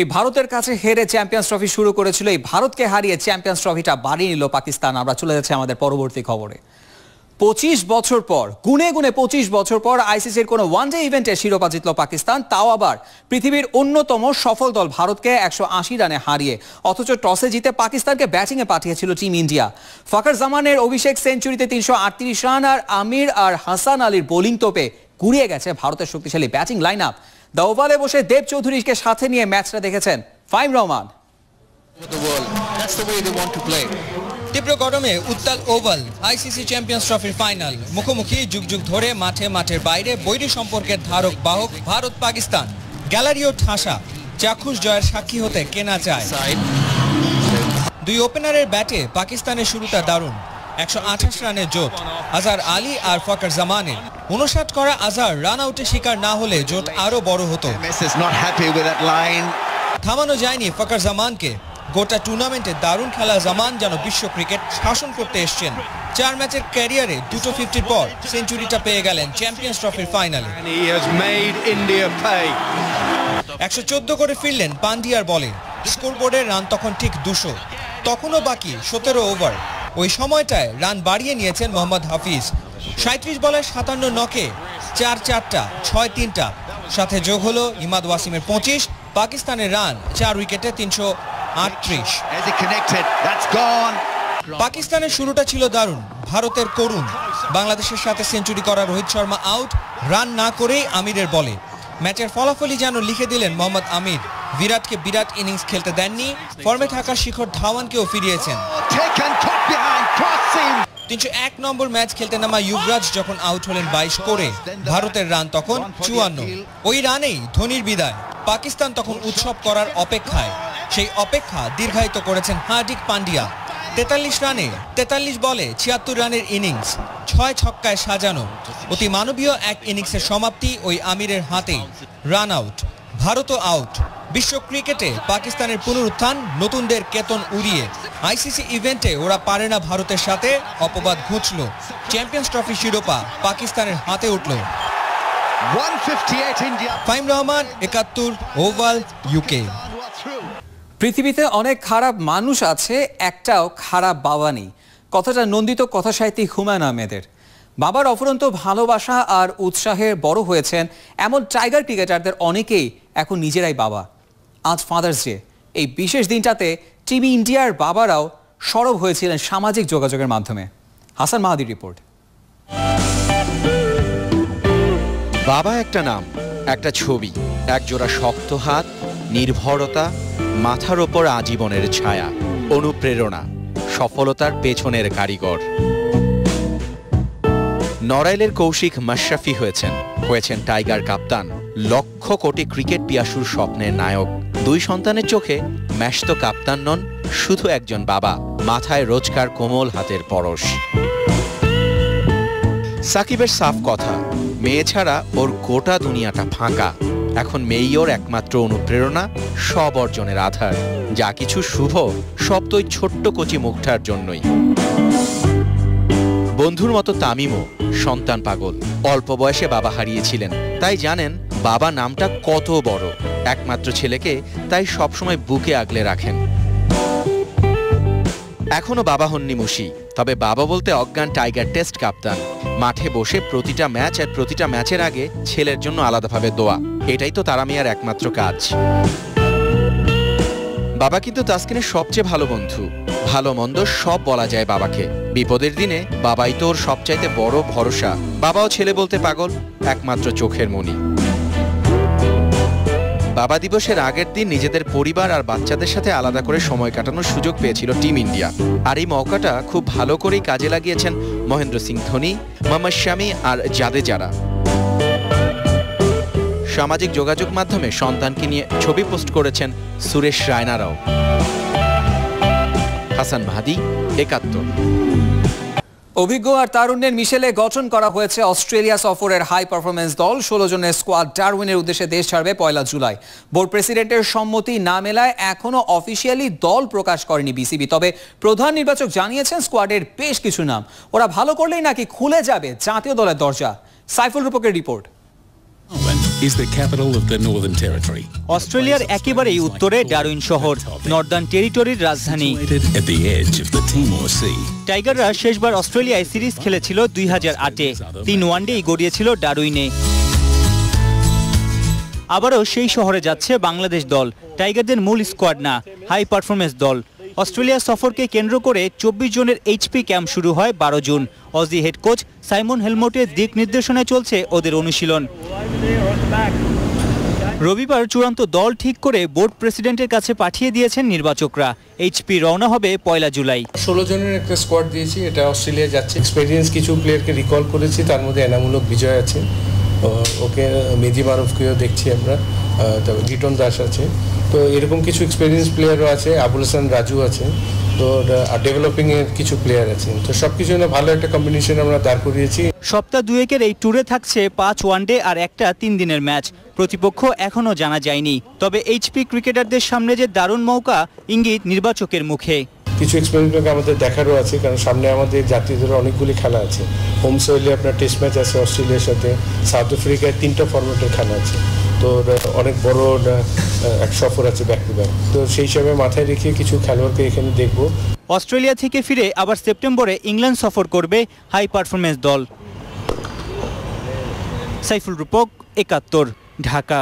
এই ভারতের কাছে হেরে চ্যাম্পিয়ন্স ট্রফি শুরু করেছিল। এই ভারতকে হারিয়ে চ্যাম্পিয়ন্স ট্রফিটা বাড়িয়ে নিল পাকিস্তান। আমরা চলে যাচ্ছি আমাদের পরবর্তী খবরে। পঁচিশ বছর পর, গুনে গুনে পঁচিশ বছর পর আইসিসির কোনো ওয়ান ডে ইভেন্টে শিরোপা জিতল পাকিস্তান। তাও আবার পৃথিবীর অন্যতম সফল দল ভারতকে একশো আশি রানে হারিয়ে, অথচ টসে জিতে পাকিস্তানকে ব্যাটিংয়ে পাঠিয়েছিল টিম ইন্ডিয়া। ফখর জামানের অভিষেক সেঞ্চুরিতে তিনশো আটত্রিশ রান আর আমির আর হাসান আলীর বোলিং তোপে কুড়িয়ে গেছে ভারতের শক্তিশালী ব্যাটিং লাইন আপ দ্য ওভালে বসে দেব চৌধুরীকে সাথে নিয়ে ম্যাচটা দেখেছেন ফাইম রহমান. তীব্র গরমে উত্তাল ওভাল আইসিসি চ্যাম্পিয়ন্স ট্রফির ফাইনাল। মুখোমুখি যুগ যুগ ধরে মাঠে মাঠের বাইরে বৈরী সম্পর্কের ধারক বাহক ভারত পাকিস্তান। গ্যালারিও ঠাসা চাক্ষুষ জয়ের সাক্ষী হতে কেনা চায়। দুই ওপেনারের ব্যাটে পাকিস্তানের শুরুটা দারুণ। একশো আঠাশ রানের জোট। আজহার আলী আর ফকর জামানের। উনষাট করা আজহার রান আউটে শিকার না হলে জোট আরও বড় হতো. থামানো যায়নি ফকর জামানকে। গোটা টুর্নামেন্টে দারুণ খেলা জামান যেন বিশ্ব ক্রিকেট শাসন করতে এসছেন। চার ম্যাচের ক্যারিয়ারে দুটো ফিফটির পর সেঞ্চুরিটা পেয়ে গেলেন চ্যাম্পিয়ন্স ট্রফির ফাইনালে। একশো চোদ্দ করে ফিরলেন পান্ডিয়ার বলে। স্কোরবোর্ডের রান তখন ঠিক দুশো। তখনও বাকি সতেরো ওভার। ওই সময়টায় রান বাড়িয়ে নিয়েছেন মোহাম্মদ হাফিজ। সাঁত্রিশ বলে সাতান্ন নকে চার চারটা ছয় তিনটা। সাথে যোগ হলো ইমাদ ওয়াসিমের পঁচিশ পাকিস্তানের রান চার উইকেটে তিনশো আটত্রিশ. পাকিস্তানের শুরুটা ছিল দারুণ ভারতের করুণ। বাংলাদেশের সাথে সেঞ্চুরি করা রোহিত শর্মা আউট রান না করেই আমিরের বলে। ম্যাচের ফলাফলই যেন লিখে দিলেন মোহাম্মদ আমির। বিরাটকে বিরাট ইনিংস খেলতে দেননি ফর্মে থাকা শিখর ধাওয়ানকেও ফিরিয়েছেন। Behind, cross seam. তিনশো এক নম্বর ম্যাচ খেলতে নামা যুবরাজ যখন আউট হলেন বাইশ করে ভারতের রান তখন চুয়ান্ন। ওই রানেই ধোনির বিদায়। পাকিস্তান তখন উৎসব করার অপেক্ষায়। সেই অপেক্ষা দীর্ঘায়িত করেছেন হার্দিক পান্ডিয়া। তেতাল্লিশ রানে তেতাল্লিশ বলে ছিয়াত্তর রানের ইনিংস ছয় ছক্কায় সাজানো। অতি মানবীয় এক ইনিংসের সমাপ্তি ওই আমিরের হাতেই। রান আউট ভারতও আউট বিশ্ব ক্রিকেটে পাকিস্তানের পুনরুত্থান নতুনদের কেতন উড়িয়ে। আইসিসি ইভেন্টে ওরা পারে না ভারতের সাথে অপবাদ ঘুচল। চ্যাম্পিয়ন্স ট্রফি শিরোপা পাকিস্তানের হাতে উঠল। 158 India. ফাইম রহমান একাত্তর ওভাল ইউকে পৃথিবীতে অনেক খারাপ মানুষ আছে একটাও খারাপ বাবা নেই। কথাটা নন্দিত কথা সাহিত্যিক হুমায়ুন আহমেদের। বাবার অফুরন্ত ভালোবাসা আর উৎসাহে বড় হয়েছেন এমন টাইগার ক্রিকেটারদের অনেকেই এখন নিজেরাই বাবা। আজ ফাদার্স ডে এই বিশেষ দিনটাতে টিভি ইন্ডিয়ার বাবারাও সরব হয়েছিলেন সামাজিক যোগাযোগের মাধ্যমে। হাসান মাহাদির রিপোর্ট। বাবা একটা নাম, একটা ছবি, একজোড়া শক্ত হাত, নির্ভরতা, মাথার ওপর আজীবনের ছায়া, অনুপ্রেরণা, সফলতার পেছনের কারিগর। নড়াইলের কৌশিক মাশরাফি হয়েছেন হয়েছেন টাইগার কাপ্তান লক্ষ কোটি ক্রিকেট পিয়াসুর স্বপ্নের নায়ক। দুই সন্তানের চোখে ম্যাশতো কাপ্তান নন, শুধু একজন বাবা, মাথায় রোজকার কোমল হাতের পরশ। সাকিবের সাফ কথা, মেয়ে ছাড়া ওর গোটা দুনিয়াটা ফাঁকা, এখন মেয়েই ওর একমাত্র অনুপ্রেরণা, সব অর্জনের আধার। যা কিছু শুভ, সব তো ছোট্ট কচি মুখটার জন্যই। বন্ধুর মতো তামিমও সন্তান পাগল, অল্প বয়সে বাবা হারিয়েছিলেন, তাই জানেন বাবা নামটা কত বড়? একমাত্র ছেলেকে তাই সবসময় বুকে আগলে রাখেন। এখনও বাবা হননি মুশি, তবে বাবা বলতে অজ্ঞান টাইগার টেস্ট কাপ্তান। মাঠে বসে প্রতিটা ম্যাচ আর প্রতিটা ম্যাচের আগে ছেলের জন্য আলাদাভাবে দোয়া। এটাই তো তারা মিয়ার একমাত্র কাজ। বাবা কিন্তু তাসকিনের সবচেয়ে ভালো বন্ধু। ভালো মন্দ সব বলা যায় বাবাকে। বিপদের দিনে বাবাই তো ওর সবচাইতে বড় ভরসা। বাবাও ছেলে বলতে পাগল, একমাত্র চোখের মনি বাবা দিবসের আগের দিন নিজেদের পরিবার আর বাচ্চাদের সাথে আলাদা করে সময় কাটানোর সুযোগ পেয়েছিল টিম ইন্ডিয়া। আর এই মৌকাটা খুব ভালো করেই কাজে লাগিয়েছেন মহেন্দ্র সিং ধোনি, মোহাম্মদ শামি আর জাদেজারা। সামাজিক যোগাযোগ মাধ্যমে সন্তানকে নিয়ে ছবি পোস্ট করেছেন সুরেশ রায়নারাও। হাসান মাহাদি, একাত্তর। অভিজ্ঞ আর তারুণ্যের মিশেলে গঠন করা হয়েছে অস্ট্রেলিয়া সফরের হাই পারফরমেন্স দল। ষোলো জনের স্কোয়াড ডারউইনের উদ্দেশ্যে দেশ ছাড়বে পয়লা জুলাই। বোর্ড প্রেসিডেন্টের সম্মতি না মেলায় এখনও অফিসিয়ালি দল প্রকাশ করেনি বিসিবি। তবে প্রধান নির্বাচক জানিয়েছেন স্কোয়াডের বেশ কিছু নাম। ওরা ভালো করলেই নাকি খুলে যাবে জাতীয় দলের দরজা। সাইফুল রূপকের রিপোর্ট। অস্ট্রেলিয়ার একেবারেই উত্তরে ডারউইন শহর নর্দার্ন টেরিটরির রাজধানী. টাইগাররা শেষবার অস্ট্রেলিয়ায় সিরিজ খেলেছিল দুই হাজার আটে। তিন ওয়ানডেই গড়িয়েছিল ডারুইনে আবারও সেই শহরে যাচ্ছে বাংলাদেশ দল টাইগারদের মূল স্কোয়াড না হাই পারফরমেন্স দল। অস্ট্রেলিয়া সফরকে কেন্দ্র করে চব্বিশ জনের এইচপি ক্যাম্প শুরু হয় বারো June. Aussie head coach Simon হেলমোটের দিক নির্দেশনায় চলছে ওদের অনুশীলন। রবিবার চূড়ান্ত দল ঠিক করে বোর্ড প্রেসিডেন্টের কাছে পাঠিয়ে দিয়েছেন নির্বাচকরা। এইচপি রওনা হবে পয়লা জুলাই। ষোলো জনের একটা স্কোয়াড দিয়েছি, এটা অস্ট্রেলিয়া যাচ্ছে। এক্সপেরিয়েন্স কিছু প্লেয়ারকে রিকল করেছি, তার মধ্যে এনামূলক বিজয় আছে। ওকে মেজি মারুফকেও দেখছি আমরা। তারপর লিটন দাস আছে। তো এরকম কিছু এক্সপিরিয়েন্স প্লেয়ারও আছে আবুল হাসান রাজু আছে তো ডেভেলপিংয়ের কিছু প্লেয়ার আছে। তো সব কিছু ভালো একটা কম্বিনেশন আমরা দাঁড় করিয়েছি। সপ্তাহ দুয়েকের এই ট্যুরে থাকছে পাঁচ ওয়ানডে আর একটা তিন দিনের ম্যাচ প্রতিপক্ষ এখনও জানা যায়নি। তবে এইচপি ক্রিকেটারদের সামনে যে দারুণ মৌকা ইঙ্গিত নির্বাচকের মুখে। কিছু এক্সপেরিমেন্ট আমাদের দেখারও আছে কারণ সামনে আমাদের জাতীয়দের অনেকগুলি খেলা আছে। হোম সয়েলে আপনার টেস্ট ম্যাচ আছে অস্ট্রেলিয়ার সাথে সাউথ আফ্রিকায় তিনটা ফরম্যাটের খেলা আছে। তো অনেক বড় এক সফর আছে ব্যাক টু ব্যাক তো সেই হিসাবে মাথায় রেখে কিছু খেলোয়াড়কে এখানে দেখব। অস্ট্রেলিয়া থেকে ফিরে আবার সেপ্টেম্বরে ইংল্যান্ড সফর করবে হাই পারফরমেন্স দল। সাইফুল রূপক, একাত্তর, ঢাকা।